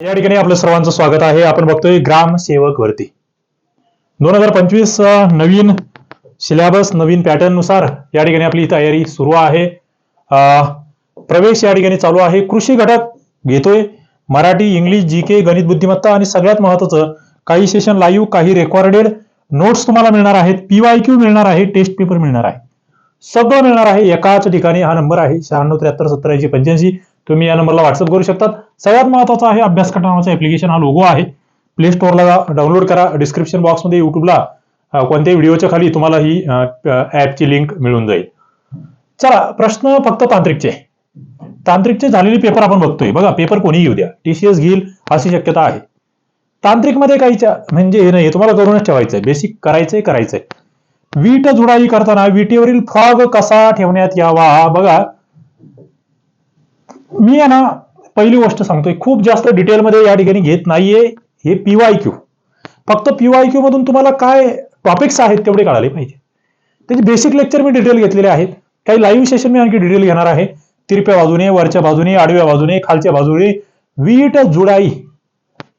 या ठिकाणी आपलं सर्वांचं स्वागत आहे. आपण बघतोय ग्रामसेवक वरती दोन हजार पंचवीस नवीन सिलेबस नवीन पॅटर्ननुसार या ठिकाणी आपली तयारी सुरू आहे. प्रवेश या ठिकाणी चालू आहे. कृषी घटक घेतोय. मराठी इंग्लिश जी के गणित बुद्धिमत्ता आणि सगळ्यात महत्वाचं काही सेशन लाईव्ह काही रेकॉर्डेड नोट्स तुम्हाला मिळणार आहेत. पीवाय क्यू मिळणार आहे. टेस्ट पेपर मिळणार आहे. सगळं मिळणार आहे. एकाच ठिकाणी हा नंबर आहे. शहाण्णव त्र्याहत्तर सत्तर ऐंशी पंच्याऐंशी. तुम्ही या नंबरला व्हॉट्सअप करू शकतात. सगळ्यात महत्त्वाचा आहे अभ्यास नावाचा ऍप्लिकेशन हा लोगो आहे. प्ले स्टोअरला डाउनलोड करा. डिस्क्रिप्शन बॉक्समध्ये युट्यूबला कोणत्याही व्हिडिओच्या खाली तुम्हाला ही ऍपची लिंक मिळून जाईल. चला प्रश्न फक्त तांत्रिकचे. तांत्रिकचे झालेले पेपर आपण बघतोय. बघा पेपर कोणी घेऊ द्या. टीसीएस घेईल अशी शक्यता आहे. तांत्रिकमध्ये काहीच्या म्हणजे हे नाही तुम्हाला करूनच ठेवायचंय. बेसिक करायचंय करायचंय. वीट जुडाई करताना विटेवरील फॉग कसा ठेवण्यात यावा? बघा मी आहे ना पहिली गोष्ट सांगतोय खूप जास्त डिटेलमध्ये या ठिकाणी घेत नाहीये हे पीवाय क्यू फक्त पीवाय क्यू मधून तुम्हाला काय टॉपिक्स आहेत तेवढे कळाले पाहिजे. त्याचे बेसिक लेक्चर मी डिटेल घेतलेले आहेत. काही लाईव्ह सेशन मी आणखी डिटेल घेणार आहे. तिरप्या बाजूने वरच्या बाजूने आडव्या बाजूने खालच्या बाजूने वीट जुडाई.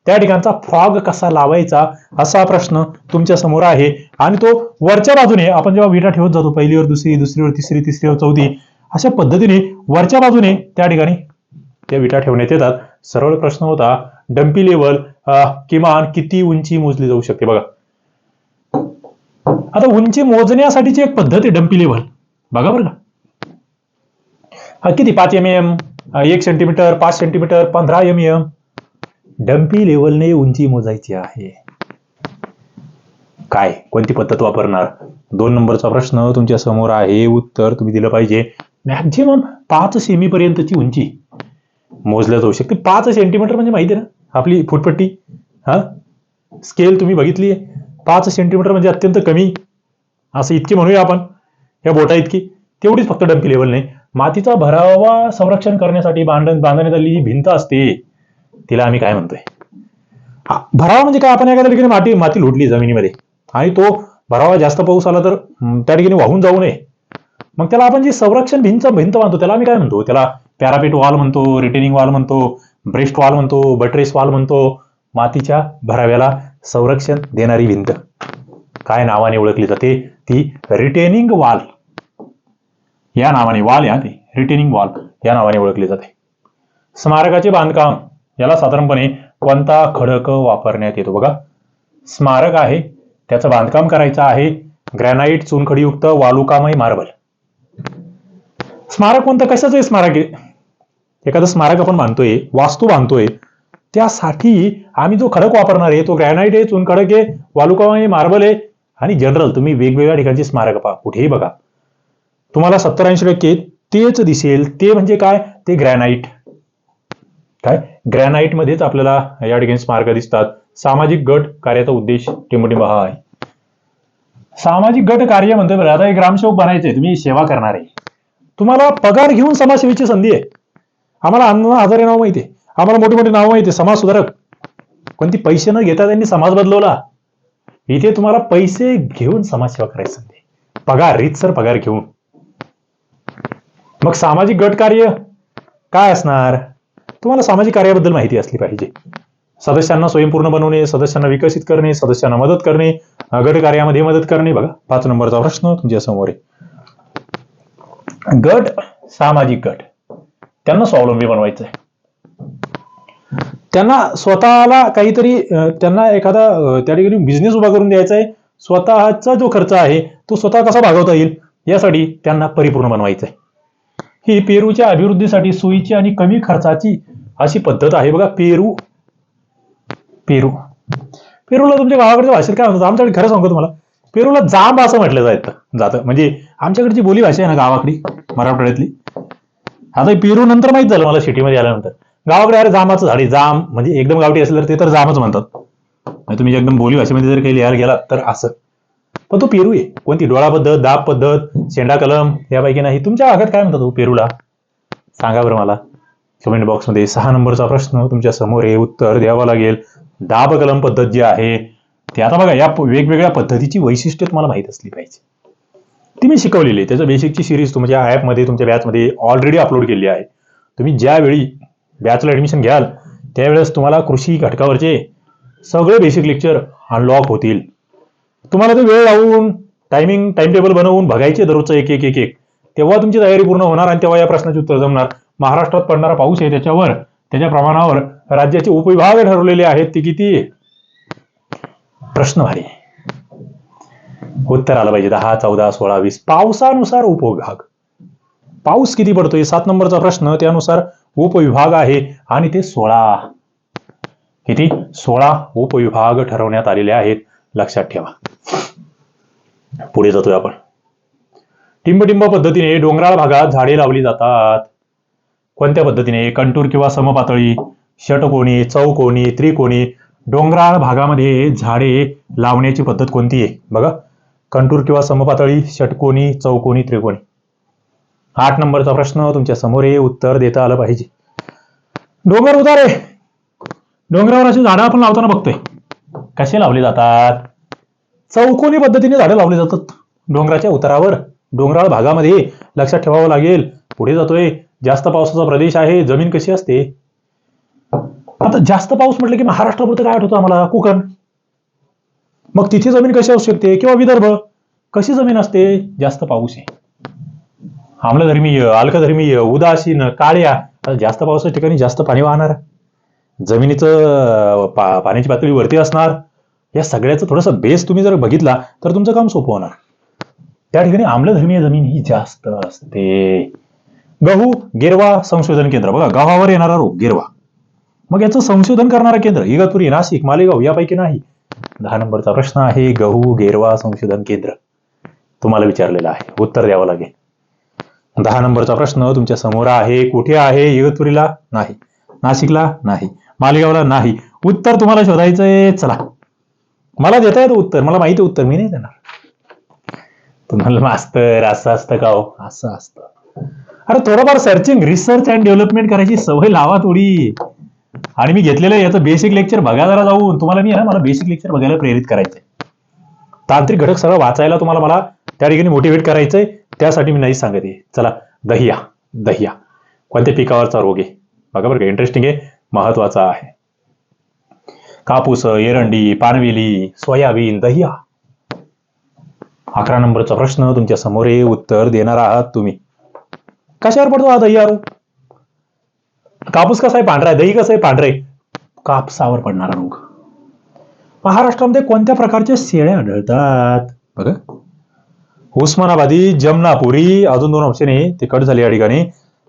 त्या ठिकाणचा फॉग कसा लावायचा असा प्रश्न तुमच्यासमोर आहे. आणि तो वरच्या बाजूने आपण जेव्हा विटा ठेवत जातो पहिलीवर दुसरी दुसरीवर तिसरी तिसरीवर चौथी अशा पद्धतीने वरच्या बाजूने त्या ठिकाणी त्या विटा ठेवण्यात येतात. सरळ प्रश्न होता डम्पी लेवल किमान किती उंची मोजली जाऊ शकते बघा. आता उंची मोजण्यासाठीची एक पद्धत आहे डम्पी लेवल बघा बरं का. हा किती? पाच एम एम एक सेंटीमीटर पाच सेंटीमीटर पंधरा एम एम डम्पी लेवलने उंची मोजायची आहे. काय? कोणती पद्धत वापरणार? दोन नंबरचा प्रश्न तुमच्यासमोर आहे. उत्तर तुम्ही दिलं पाहिजे. मॅक्झिमम पाच सेमीपर्यंतची उंची. मोजल्या जाऊ शकते. पाच सेंटीमीटर म्हणजे माहिती आहे ना? आपली फुटपट्टी. हा? स्केल तुम्ही बघितली आहे पाच सेंटीमीटर म्हणजे अत्यंत कमी. असं इतकी म्हणूया आपण. या बोटा इतकी. तेवढीच फक्त डंपी लेवल नाही. मातीचा भरावा संरक्षण करण्यासाठी बांधण बांधण्यात आलेली जी भिंत असते तिला आम्ही काय म्हणतोय? भरावा म्हणजे काय? आपण एखाद्या ठिकाणी माती माती लुटली जमिनीमध्ये. आणि तो भरावा जास्त पाऊस आला तर त्या ठिकाणी वाहून जाऊ नये. मग त्याला आपण जी संरक्षण भिंत भिंत बांधतो त्याला आम्ही काय म्हणतो? त्याला पॅरापेट वॉल म्हणतो रिटेनिंग वॉल म्हणतो ब्रेस्ट वॉल म्हणतो बटरेस वॉल म्हणतो. मातीच्या भराव्याला संरक्षण देणारी भिंत. काय नावाने ओळखली जाते? ती रिटेनिंग वॉल या नावाने वॉल या ती रिटेनिंग वॉल या नावाने ओळखली जाते. स्मारकाचे बांधकाम याला साधारणपणे कोणता खडक वापरण्यात येतो बघा. स्मारक आहे त्याचं बांधकाम करायचं आहे ग्रॅनाईट चुनखडीयुक्त वालुकामय मार्बल स्मारक कोणतं? कशाचं आहे स्मारक आहे एखादं स्मारक आपण बांधतोय वास्तू बांधतोय त्यासाठी आम्ही जो खडक वापरणार आहे तो ग्रॅनाईट आहे चुनखडक आहे वालुकामय मार्बल आहे आणि जनरल तुम्ही वेगवेगळ्या ठिकाणची स्मारक पहा कुठेही बघा. तुम्हाला सत्तर ऐंशी टक्के तेच दिसेल ते म्हणजे काय? ते ग्रॅनाईट काय? ग्रॅनाईट मध्येच आपल्याला या ठिकाणी स्मारक दिसतात. सामाजिक गट कार्याचा उद्देश टिंबटिंब हा आहे. सामाजिक गट कार्य म्हणतो बरं आता एक ग्रामसेवक बनायचंय तुम्ही सेवा करणार आहे. तुम्हाला पगार घेऊन समाजसेवेची संधी आहे. आम्हाला अण्णा हजारे नाव माहिती आहे. आम्हाला मोठी मोठी नावं माहिती आहे. समाज सुधारक कोणती पैसे न घेता त्यांनी समाज बदलवला. इथे तुम्हाला पैसे घेऊन समाजसेवा करायची संधी पगार रीतसर पगार घेऊन. मग सामाजिक गट कार्य काय असणार? तुम्हाला सामाजिक कार्याबद्दल माहिती असली पाहिजे. सदस्यांना स्वयंपूर्ण बनवणे सदस्यांना विकसित करणे सदस्यांना मदत करणे गट कार्यामध्ये मदत करणे. बघा पाच नंबरचा प्रश्न तुमच्यासमोर आहे. गट सामाजिक गट. त्यांना स्वावलंबी बनवायचं आहे त्यांना स्वतःला काहीतरी त्यांना एखादा त्या ठिकाणी बिझनेस उभा करून द्यायचा आहे स्वतःचा जो खर्च आहे तो स्वतः कसा भागवता येईल? यासाठी त्यांना परिपूर्ण बनवायचं आहे ही पेरूच्या अभिवृद्धीसाठी सोयीची आणि कमी खर्चाची अशी पद्धत आहे. बघा पेरू. पेरू. पेरूला तुमच्या गावाकडच्या भाषेत काय म्हणतात? आमच्याकडे खरं सांगतो तुम्हाला. पेरूला जांब असं म्हटलं जातं. जातं. म्हणजे आमच्याकडची बोली भाषा आहे ना गावाकडे मराठवाड्यातली? आता पेरू नंतर माहीत झालं मला सिटीमध्ये आल्यानंतर. गावाकडे अरे जामाचं झाड आहे जाम. म्हणजे एकदम गावठी असलं तर ते तर जामच म्हणतात. म्हणजे तुम्ही एकदम बोली भाषेमध्ये म्हणजे जर काही लिहायला गेला तर असं. पण तो पेरू आहे. कोणती? डोळा पद्धत दाब पद्धत शेंडा कलम यापैकी नाही. तुमच्या भागात काय म्हणतात तो पेरूला? सांगा बरं मला. कमेंट बॉक्समध्ये सहा नंबरचा प्रश्न तुमच्यासमोर आहे. उत्तर द्यावा लागेल. दाब कलम पद्धत जी आहे ते आता बघा या वेगवेगळ्या पद्धतीची वैशिष्ट्य तुम्हाला माहीत असली पाहिजे. ती मी शिकवलेली आहे. त्याचं बेसिकची सिरीज तुमच्या ॲपमध्ये तुमच्या बॅचमध्ये ऑलरेडी अपलोड केली आहे. तुम्ही ज्यावेळी बॅचला ॲडमिशन घ्याल त्यावेळेस तुम्हाला कृषी घटकावरचे सगळे बेसिक लेक्चर अनलॉक होतील. तुम्हाला ते वेळ लावून टायमिंग टाइम टेबल बनवून बघायचे दररोजचं एक एक एक एक. तेव्हा तुमची तयारी पूर्ण होणार आणि तेव्हा या प्रश्नाची उत्तर जमणार. महाराष्ट्रात पडणारा पाऊस आहे त्याच्यावर त्याच्या प्रमाणावर राज्याचे उपविभाग ठरवलेले आहेत ते किती? प्रश्न भारी. उत्तर आलं पाहिजे. दहा चौदा सोळा वीस. पावसानुसार उपविभाग. पाऊस किती पडतोय? सात नंबरचा प्रश्न. त्यानुसार उपविभाग आहे आणि ते सोळा. किती? सोळा उपविभाग ठरवण्यात आलेले आहेत. लक्षात ठेवा. पुढे जातोय आपण. टिंबटिंब पद्धतीने डोंगराळ भागात झाडे लावली जातात. कोणत्या पद्धतीने? कंटूर किंवा समपातळी षटकोणी चौकोणी त्रिकोणी. डोंगराळ भागामध्ये झाडे लावण्याची पद्धत कोणती आहे? बघा. कंटूर किंवा समपातळी षटकोनी चौकोनी त्रिकोणी. आठ नंबरचा प्रश्न तुमच्यासमोर हे उत्तर देता आलं पाहिजे. डोंगर उतारे. डोंगरावर अशी झाडं आपण लावताना बघतोय. कसे लावले जातात? चौकोनी पद्धतीने झाडं लावली जातात. डोंगराच्या उतारावर डोंगराळ भागामध्ये लक्षात ठेवावं लागेल. पुढे जातोय जास्त पावसाचा प्रदेश आहे जमीन कशी असते? आता जास्त पाऊस म्हटलं की महाराष्ट्रापुरतं काय आठवतं आम्हाला? कोकण. मग तिथे जमीन कशी असू शकते? किंवा विदर्भ? कशी जमीन असते? जास्त पाऊस आहे. आम्लधर्मीय अल्कधर्मीय उदासीन काळ्या जास्त पावसाच्या ठिकाणी जास्त पाणी वाहणार. जमिनीचं पा पाण्याची पातळी वरती असणार. या सगळ्याचं थोडंसं बेस तुम्ही जर बघितला तर तुमचं काम सोपं होणार. त्या ठिकाणी आम्लधर्मीय जमीन ही जास्त असते. गहू गिरवा संशोधन केंद्र. बघा गव्हावर येणारा रोग गिरवा. मग याचं संशोधन करणारं केंद्र इगतपुरी नाशिक मालेगाव यापैकी नाही. दहा नंबरचा प्रश्न आहे गहू गेरवा संशोधन केंद्र. तुम्हाला विचारलेला आहे. उत्तर द्यावं लागेल. दहा नंबरचा प्रश्न तुमच्यासमोर आहे. कुठे आहे? इगतपुरीला नाही. नाशिकला नाही. मालेगावला नाही. उत्तर तुम्हाला शोधायचंय. चला. मला देता येतं उत्तर. मला माहिती आहे उत्तर. मी नाही देणार. तुम्हाला मास्तर असं असतं का हो? असं असतं. अरे थोडंफार सर्चिंग रिसर्च अँड डेव्हलपमेंट करायची सवय लावा थोडी. आणि मी घेतलेलं याचं बेसिक लेक्चर बघा जरा जाऊन तुम्हाला मी ना मला बेसिक लेक्चर बघायला प्रेरित करायचंय. तांत्रिक घटक सगळं वाचायला तुम्हाला मला त्या ठिकाणी मोटिवेट करायचंय त्यासाठी मी नाही सांगत आहे. चला दहिया दहिया. कोणत्या पिकावरचा रोग आहे? बघा बरं का इंटरेस्टिंग आहे महत्त्वाचा आहे. कापूस एरंडी पानवेली सोयाबीन दहिया. अकरा नंबरचा प्रश्न तुमच्यासमोर आहे उत्तर देणार आहात तुम्ही. कशावर पडतो हा दहिया रोग? कापूस कसा आहे? पांढरा आहे. दही कसं आहे? पांढरे. कापसावर पडणारा रोग. महाराष्ट्रामध्ये कोणत्या प्रकारच्या शेळ्या आढळतात? बघा उस्मानाबादी जमनापुरी अजून दोन ऑप्शन आहे. ते कट झाले या ठिकाणी.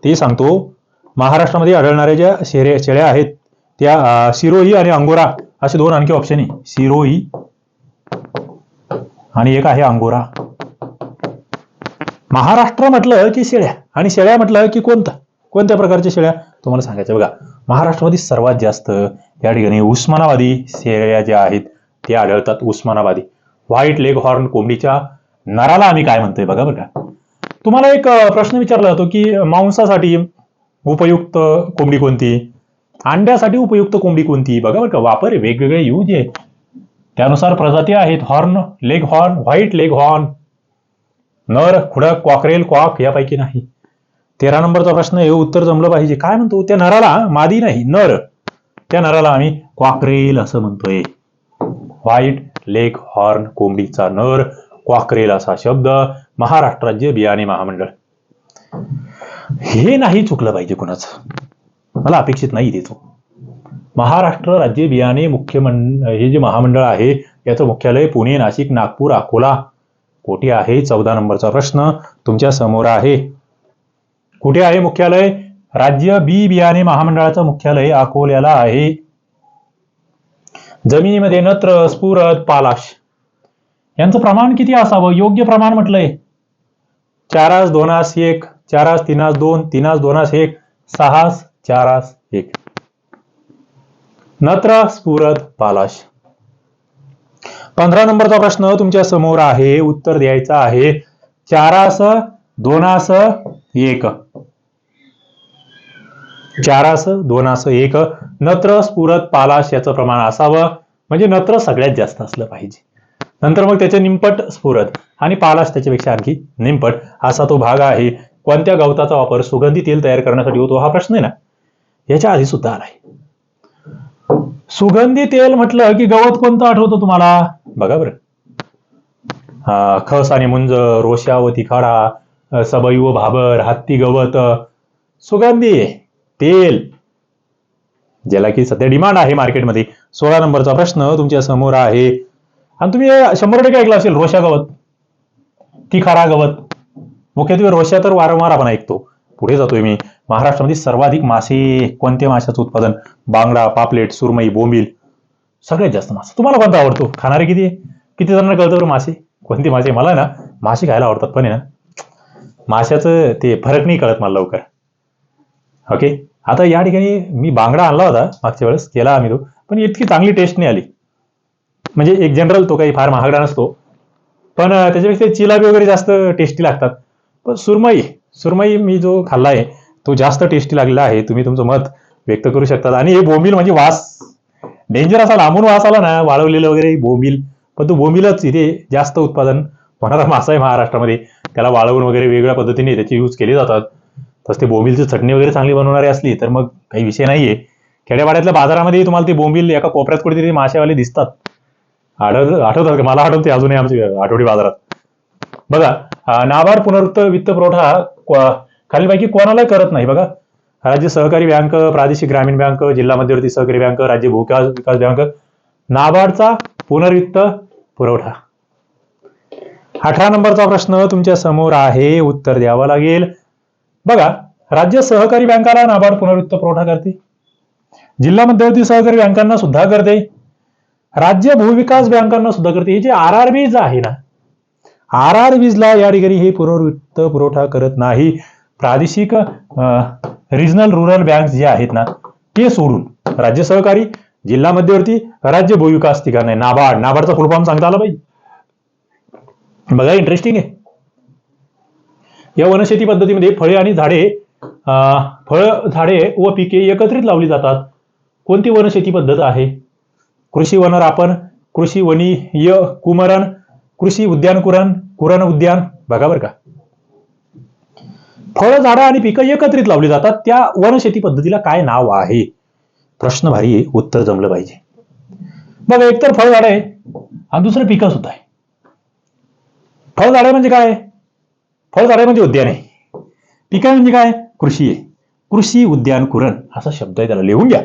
ते सांगतो. महाराष्ट्रामध्ये आढळणाऱ्या ज्या शेळ्या शेळ्या आहेत त्या अं, सिरोही आणि अंगोरा असे दोन आणखी ऑप्शन आहे. सिरोही आणि एक आहे अंगोरा. महाराष्ट्र म्हटलं की शेळ्या? आणि शेळ्या म्हटलं की कोणता? कोणत्या प्रकारच्या शेळ्या? तुम्हाला सांगायचं बघा. महाराष्ट्रामध्ये सर्वात जास्त या ठिकाणी उस्मानाबादी शेळ्या ज्या आहेत त्या आढळतात उस्मानाबादी. व्हाईट लेग हॉर्न कोंबडीच्या नराला आम्ही काय म्हणतोय बघा बघा तुम्हाला एक प्रश्न विचारला जातो की मांसासाठी उपयुक्त कोंबडी कोणती? अंड्यासाठी उपयुक्त कोंबडी कोणती? बघा बरं का वापर वेगवेगळे यूज आहे त्यानुसार प्रजाती आहेत horn leg horn white leg horn नर खुडक क्वाकरेल कॉक यापैकी नाही. तेरा नंबरचा प्रश्न आहे उत्तर जमलं पाहिजे. काय म्हणतो? त्या नराला मादी नाही नर. त्या नराला आम्ही क्वाकरेल असं म्हणतोय. व्हाईट लेग हॉर्न कोंबडीचा नर. क्वाकरेल असा शब्द महाराष्ट्र राज्य बियाणे महामंडळ. हे नाही चुकलं पाहिजे कुणाचं. मला अपेक्षित नाही ते चूक. महाराष्ट्र राज्य बियाणे मुख्यमंडळ हे जे महामंडळ आहे याचं मुख्यालय पुणे नाशिक नागपूर अकोला. कोठे आहे? चौदा नंबरचा प्रश्न तुमच्यासमोर आहे. कुठे आहे मुख्यालय? राज्य बी बियाणे महामंडळाचं मुख्यालय अकोल्याला आहे. जमिनीमध्ये नत्र स्फुरद पालाश. यांचं प्रमाण किती असावं? योग्य प्रमाण म्हटलंय. चारास दोनास एक चारास तीनास दोन तीनास दोनास एक सहास चारास एक. नत्र स्फुरद पालाश. पंधरा नंबरचा प्रश्न तुमच्यासमोर आहे. उत्तर द्यायचं आहे. चारास दोनास एक. चारास दोनास एक नत्र स्फुरत पालाश याचं प्रमाण असावं. म्हणजे नत्र सगळ्यात जास्त असलं पाहिजे. नंतर मग त्याचे निंपट स्फुरत आणि पालाश त्याच्यापेक्षा आणखी निंपट असा तो भाग आहे. कोणत्या गवताचा वापर सुगंधी तेल तयार करण्यासाठी होतो हा प्रश्न आहे ना? याच्या आधी सुद्धा आलाय. सुगंधी तेल म्हटलं की गवत कोणतं आठवतं तुम्हाला? बघा बरं. खस आणि मुंज रोषा व तिखाडा सबई व भाबर हत्ती गवत सुगंधी. तेल ज्याला की सध्या डिमांड आहे मार्केटमध्ये सोळा नंबरचा प्रश्न तुमच्यासमोर आहे. आणि तुम्ही शंभर टक्के ऐकलं असेल रोषा गवत. तिखारा गवत. मुख्यत्वे रोषा तर वारंवार आपण ऐकतो. पुढे जातोय मी. महाराष्ट्रामध्ये सर्वाधिक मासे कोणत्या माशाचं उत्पादन? बांगडा पापलेट सुरमई बोंबील. सगळ्यात जास्त मासे. तुम्हाला कोणता आवडतो? खाणारे किती आहे? किती जणांना कळतं बरं मासे? कोणते मासे? मला ना मासे खायला आवडतात पण आहे ना. माशाचं ते फरक नाही कळत मला लवकर. ओके आता या ठिकाणी मी बांगडा आणला होता मागच्या वेळेस केला आम्ही तो पण इतकी चांगली टेस्ट नाही आली. म्हणजे एक जनरल तो काही फार महागडा नसतो. पण त्याच्यापेक्षा चिलाबी वगैरे जास्त टेस्टी लागतात. पण सुरमई सुरमई मी जो खाल्ला आहे तो जास्त टेस्टी लागलेला आहे. तुम्ही तुमचं मत व्यक्त करू शकतात. आणि हे बोंबील म्हणजे वास. डेंजर असा लांबून वास आला ना वाळवलेलं वगैरे बोंबील पण तो बोंबीलच इथे जास्त उत्पादन होणारा मासा आहे महाराष्ट्रामध्ये. त्याला वाळवून वगैरे वेगळ्या पद्धतीने त्याचे यूज केले जातात. तसं ते बोंबिलची चटणी वगैरे चांगली बनवणारी असली तर मग काही विषय नाहीये. खेड्यापाड्यातल्या बाजारामध्ये तुम्हाला ते बोंबील एका कोपऱ्यात कुठेतरी मासेवाले दिसतात. आढळ आठवतात का? मला आठवते अजूनही आमच्या आठवडी बाजारात. बघा नाबार्ड पुनरुक्त वित्त पुरवठा खालीलपैकी कोणाला करत नाही बघा. राज्य सहकारी बँक प्रादेशिक ग्रामीण बँक जिल्हा मध्यवर्ती सहकारी बँक राज्य भूविकास विकास बँक नाबार्डचा पुनर्वित्त पुरवठा. अठरा नंबरचा प्रश्न तुमच्यासमोर आहे. उत्तर द्यावं लागेल. बघा राज्य सहकारी बँकाला नाबार्ड पुनर्वित्त पुरवठा करते. जिल्हा मध्यवर्ती सहकारी बँकांना सुद्धा करते. राज्य भूविकास बँकांना सुद्धा करते. हे जे आर आर बीज आहे ना आर आर बीजला या ठिकाणी हे पुनर्वित्त पुरवठा करत नाही. प्रादेशिक रिजनल रुरल बँक जे आहेत ना ते सोडून राज्य सहकारी जिल्हा मध्यवर्ती राज्य भूविकास ठिकाण आहे. नाबार्ड. नाबार्डचा फुल फॉर्म सांगता आला पाहिजे. बघा इंटरेस्टिंग आहे. या वनशेती पद्धतीमध्ये फळे आणि झाडे फळ झाडे व पिके एकत्रित लावली जातात. कोणती वनशेती पद्धत आहे? कृषी वनरापण कृषी वनीय कुमरण कृषी उद्यान कुरण कुरण उद्यान? बघा बरं का. फळ झाडं आणि पिकं एकत्रित लावली जातात. त्या वनशेती पद्धतीला काय नाव आहे? प्रश्न भारी उत्तर जमलं पाहिजे. बघा एकतर फळ झाड आहे आणि दुसरं पिकं सुद्धा आहे. फळ झाडे म्हणजे काय? फळझाडे म्हणजे उद्यान आहे. पिकं म्हणजे काय? कृषी आहे. कृषी उद्यान कुरण असा शब्द आहे त्याला. लिहून घ्या.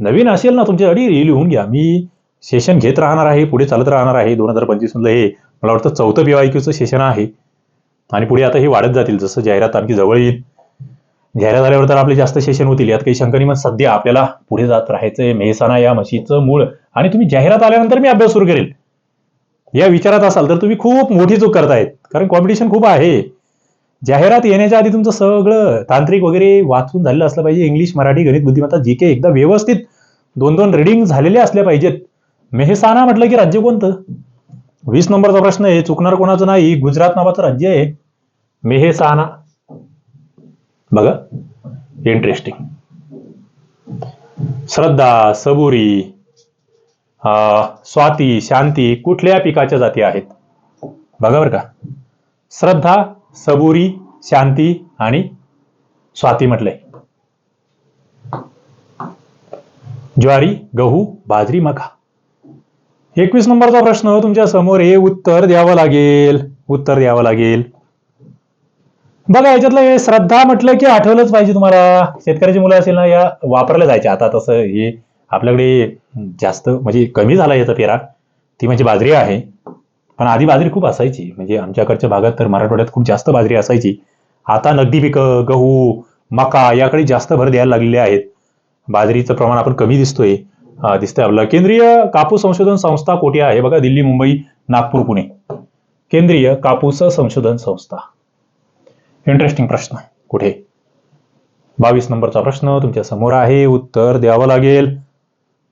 नवीन असेल ना तुमच्यासाठी लिहून घ्या. मी सेशन घेत राहणार आहे पुढे चालत राहणार आहे. दोन हजार पंचवीस मधलं हे मला वाटतं चौथं पीवायक्यूचं सेशन आहे. आणि पुढे आता हे वाढत जातील. जसं जाहिरात आणखी जवळ येईल. जाहिरात आल्यावर तर आपले जास्त सेशन होतील. यात काही शंका नाही मग सध्या आपल्याला पुढे जात राहायचंय. मेहसाणा या म्हशीचं मूळ. आणि तुम्ही जाहिरात आल्यानंतर मी अभ्यास सुरू करेल. या विचारात असाल तर तुम्ही खूप मोठी चूक करतायत. कारण कॉम्पिटिशन खूप आहे. जाहिरात येण्याच्या आधी तुमचं सगळं तांत्रिक वगैरे वाचून झालेलं असलं पाहिजे. इंग्लिश मराठी गणित बुद्धिमत्ता जी के एकदा व्यवस्थित दोन दोन रिडिंग झालेले असल्या पाहिजेत. मेहसाना म्हटलं की राज्य कोणतं? वीस नंबरचा प्रश्न आहे. चुकणार कोणाचं नाही? गुजरात नावाचं राज्य आहे. मेहसाना बघा. इंटरेस्टिंग श्रद्धा सबुरी स्वाती शांती कुठल्या पिकाच्या जाती आहेत? बघा बरं का. श्रद्धा सबुरी शांती आणि स्वाती म्हटलंय ज्वारी गहू बाजरी मका. एकवीस नंबरचा प्रश्न तुमच्यासमोर हे उत्तर द्यावं लागेल. उत्तर द्यावं लागेल. बघा याच्यातलं हे श्रद्धा म्हटलं की आठवलंच पाहिजे तुम्हाला. शेतकऱ्याची मुलं असेल ना या वापरल्या जायच्या. आता तसं हे आपल्याकडे जास्त म्हणजे कमी झाला याचा पेरा. ती म्हणजे बाजरी आहे. पण आधी बाजरी खूप असायची. म्हणजे आमच्याकडच्या भागात तर मराठवाड्यात खूप जास्त बाजरी असायची. आता नगदी पिकं गहू मका याकडे जास्त भर द्यायला लागलेले आहेत. बाजरीचं प्रमाण आपण कमी दिसतोय. दिसतंय आपलं केंद्रीय कापूस संशोधन संस्था कोठे आहे? बघा दिल्ली मुंबई नागपूर पुणे. केंद्रीय कापूस संशोधन संस्था. इंटरेस्टिंग प्रश्न. कुठे? बावीस नंबरचा प्रश्न. तुमच्यासमोर आहे. उत्तर द्यावं लागेल.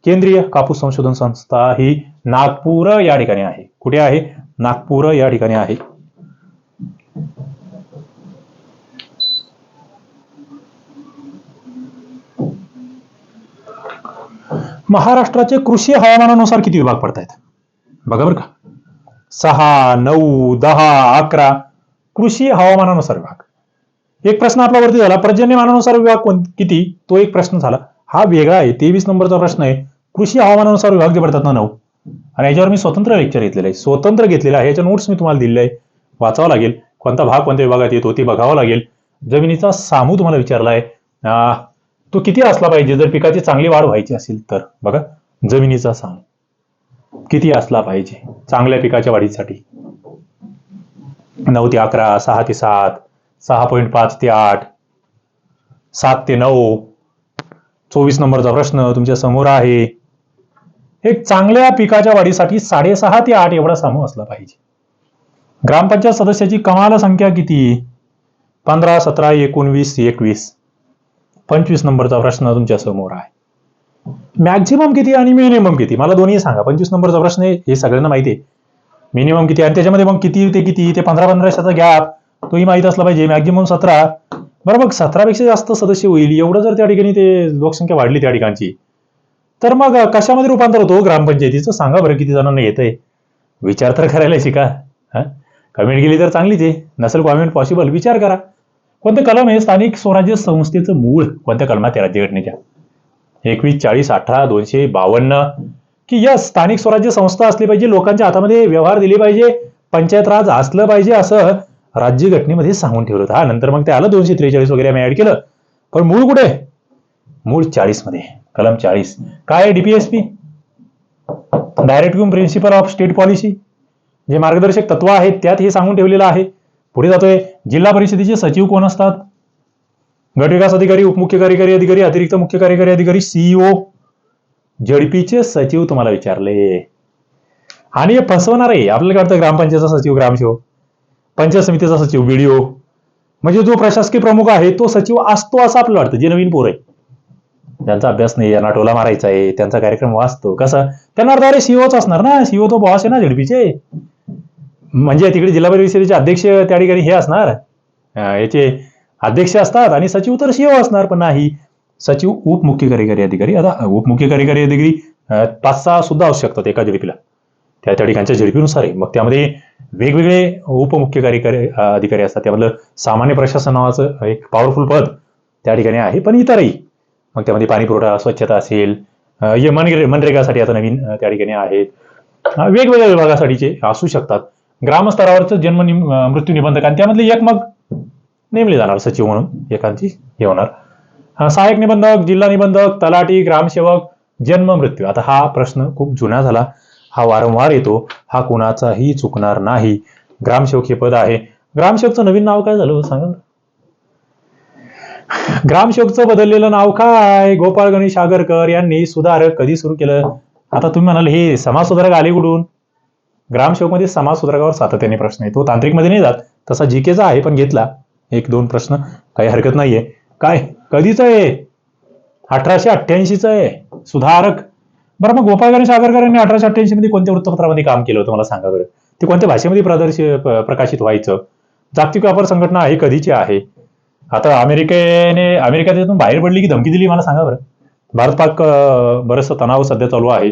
केंद्रीय कापूस संशोधन संस्था ही नागपूर या ठिकाणी आहे. कुठे आहे? नागपूर या ठिकाणी आहे. महाराष्ट्राचे कृषी हवामानानुसार किती विभाग पडतायत? बघा बरं का. सहा नऊ दहा अकरा. कृषी हवामानानुसार विभाग. एक प्रश्न आपला वरती झाला पर्जन्यमानानुसार विभाग कोण किती? तो एक प्रश्न झाला. हा वेगळा आहे. तेवीस नंबरचा प्रश्न आहे. कृषी हवामानानुसार विभाग जे पडतात ना नऊ? आणि याच्यावर मी स्वतंत्र लेक्चर घेतलेलं आहे. स्वतंत्र घेतलेलं आहे. याच्या नोट्स मी तुम्हाला दिलेले आहे. वाचावं लागेल. कोणता भाग कोणत्या विभागात येतो ते बघावं लागेल. जमिनीचा सामू तुम्हाला विचारला आहे तो किती असला पाहिजे? जर पिकाची चांगली वाढ व्हायची असेल तर. बघा जमिनीचा सामू किती असला पाहिजे? चांगल्या पिकाच्या वाढीसाठी. नऊ ते अकरा सहा ते सात सहा पॉईंट पाच ते आठ सात ते नऊ. चोवीस नंबरचा प्रश्न तुमच्यासमोर आहे. एक चांगल्या पिकाच्या वाढीसाठी साडेसहा ते आठ एवढा समूह असला पाहिजे. ग्रामपंचायत सदस्याची कमाल संख्या किती? पंधरा सतरा एकोणवीस एकवीस. पंचवीस नंबरचा प्रश्न तुमच्यासमोर आहे. मॅक्झिमम किती आणि मिनिमम किती? मला दोन्ही सांगा. पंचवीस नंबरचा प्रश्न हे सगळ्यांना माहिती आहे. मिनिमम किती? आणि त्याच्यामध्ये मग किती ते किती? ते पंधरा पंधराशाचा गॅप तोही माहीत असला पाहिजे. मॅक्झिमम सतरा. बरं मग सतरापेक्षा जास्त सदस्य होईल. एवढं जर त्या ठिकाणी ते लोकसंख्या वाढली त्या ठिकाणची तर मग कशामध्ये रूपांतर होतो हो ग्रामपंचायतीचं? सांगा बरं किती जणांना येतंय. विचार तर करायला शिका कमेंट केली तर चांगलीच आहे. नसेल कॉमेंट पॉसिबल विचार करा. कोणतं कलम आहे? स्थानिक स्वराज्य संस्थेचं मूळ कोणत्या कलमात आहे राज्यघटनेच्या? एकवीस चाळीस अठरा दोनशे बावन्न. की यस स्थानिक स्वराज्य संस्था असली पाहिजे लोकांच्या हातामध्ये व्यवहार दिले पाहिजे पंचायत राज असलं पाहिजे असं राज्यघटनेमध्ये सांगून ठेवलं होतं. हा नंतर मग ते आलं दोनशे त्रेचाळीस वगैरे आम्ही ऍड केलं. पण मूळ कुठे? मूळ चाळीसमध्ये कलम चाळीस. काय आहे DPSP direct principal of state policy जे मार्गदर्शक तत्व आहेत त्यात हे सांगून ठेवलेलं आहे. पुढे जातोय जिल्हा परिषदेचे सचिव कोण असतात? गटविकास अधिकारी उपमुख्य कार्यकारी अधिकारी अतिरिक्त मुख्य कार्यकारी अधिकारी सीईओ झडपीचे सचिव तुम्हाला विचारले. आणि हे फसवणार आहे आपल्याला काय वाटतं ग्रामपंचायतचा सचिव ग्रामसेवक पंचायत समितीचा सचिव बीडीओ म्हणजे जो प्रशासकीय प्रमुख आहे तो सचिव असतो असं आपल्याला वाटतं जे नवीन पोर आहे ज्यांचा अभ्यास नाही यांना टोला मारायचा आहे त्यांचा कार्यक्रम वाचतो. कसं? त्यांना अर्थ अरे सीओच असणार ना? सीओ तो बॉस आहे ना झडपीचे? म्हणजे तिकडे जिल्हा परिषदेचे अध्यक्ष त्या ठिकाणी हे असणार. याचे अध्यक्ष असतात आणि सचिव तर सीओ असणार पण नाही. सचिव उपमुख्य कार्यकारी अधिकारी आता उपमुख्य कार्यकारी अधिकारी पाच सहा सुद्धा असू शकतात एका झडपीला. त्या त्या ठिकाणच्या झडपीनुसार आहे. मग त्यामध्ये वेगवेगळे उपमुख्य कार्यकारी अधिकारी असतात. त्यामधलं सामान्य प्रशासन नावाचं एक पॉवरफुल पद त्या ठिकाणी आहे पण इतरही. मग त्यामध्ये पाणी पुरवठा स्वच्छता असेल हे मनरे मनरेगासाठी आता नवीन त्या ठिकाणी आहेत. वेगवेगळ्या विभागासाठीचे असू शकतात. ग्रामस्तरावरचं जन्म निम- मृत्यू निबंधक आणि त्यामधले एक मग नेमले जाणार सचिव म्हणून एकांची हे होणार. सहाय्यक निबंधक जिल्हा निबंधक तलाठी ग्रामसेवक जन्म मृत्यू. आता हा प्रश्न खूप जुना झाला. हा वारंवार येतो. हा कुणाचाही चुकणार नाही. ग्रामसेवक हे पद आहे. ग्रामसेवकचं नवीन नाव काय झालं हो, सांगा ग्रामसेवकचं बदललेलं नाव काय? गोपाळ गणेश आगरकर यांनी सुधारक कधी सुरू केलं? आता तुम्ही म्हणाल हे समाज सुधारक आले कुठून? ग्रामसेवकमध्ये समाज सुधारकावर सातत्याने प्रश्न आहे तो तांत्रिकमध्ये नाही जात तसा जीकेचा आहे पण घेतला. एक दोन प्रश्न काही हरकत नाहीये. काय? कधीच आहे? अठराशे अठ्ठ्याऐंशीच आहे. सुधारक. बरं मग गोपाळ गणेश आगरकर यांनी अठराशे अठ्ठ्याऐंशी मध्ये कोणत्या वृत्तपत्रामध्ये काम केलं होतं? मला सांगा बरं. ते कोणत्या भाषेमध्ये प्रदर्श प्रकाशित व्हायचं? जागतिक व्यापार संघटना आहे कधीची आहे? आता अमेरिकेने अमेरिका त्यातून बाहेर पडली की धमकी दिली मला सांगा बरं. भारत पाक बरंचसं तणाव सध्या चालू आहे.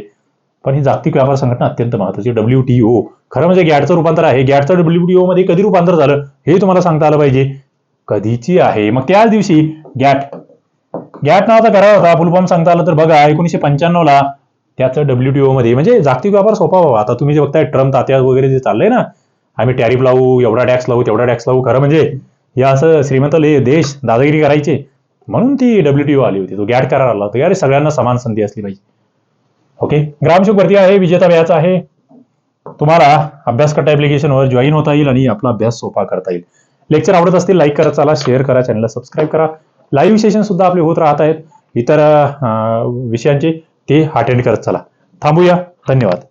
पण ही जागतिक व्यापार संघटना अत्यंत महत्वाची डब्ल्यू टी ओ. खरं म्हणजे गॅटचं रूपांतर आहे. गॅटचं डब्ल्यू टी ओ मध्ये कधी रूपांतर झालं हे तुम्हाला सांगता आलं पाहिजे. कधीची आहे? मग त्याच दिवशी गॅट गॅट नावाचा करार होता. फुलफॉर्म सांगता आलं तर बघा एकोणीशे पंच्याण्णव ला त्याचं डब्ल्यूटीओ मध्ये म्हणजे जागतिक व्यापार सोपा व्हावा. आता तुम्ही जे बघताय ट्रम्प तात्या वगैरे जे चाललंय ना आम्ही टॅरिफ लावू एवढा टॅक्स लावू तेवढा टॅक्स लावू खरं म्हणजे हे असं श्रीमंतले देश दादागिरी करायचे. म्हणून ती डब्ल्यू टू ओ आली होती. तो गॅट करार आला होता. अरे सगळ्यांना समान संधी असली पाहिजे. ओके ग्रामसेवक भरती आहे विजेता व्याज आहे. तुम्हाला अभ्यास करता ऍप्लिकेशनवर जॉईन होता येईल आणि आपला अभ्यास सोपा करता येईल. लेक्चर आवडत असतील लाईक करा चला शेअर करा चॅनलला सबस्क्राईब करा. लाईव्ह सेशन सुद्धा आपले होत राहत आहेत. इतर विषयांचे ते अटेंड करत चला. थांबूया. धन्यवाद.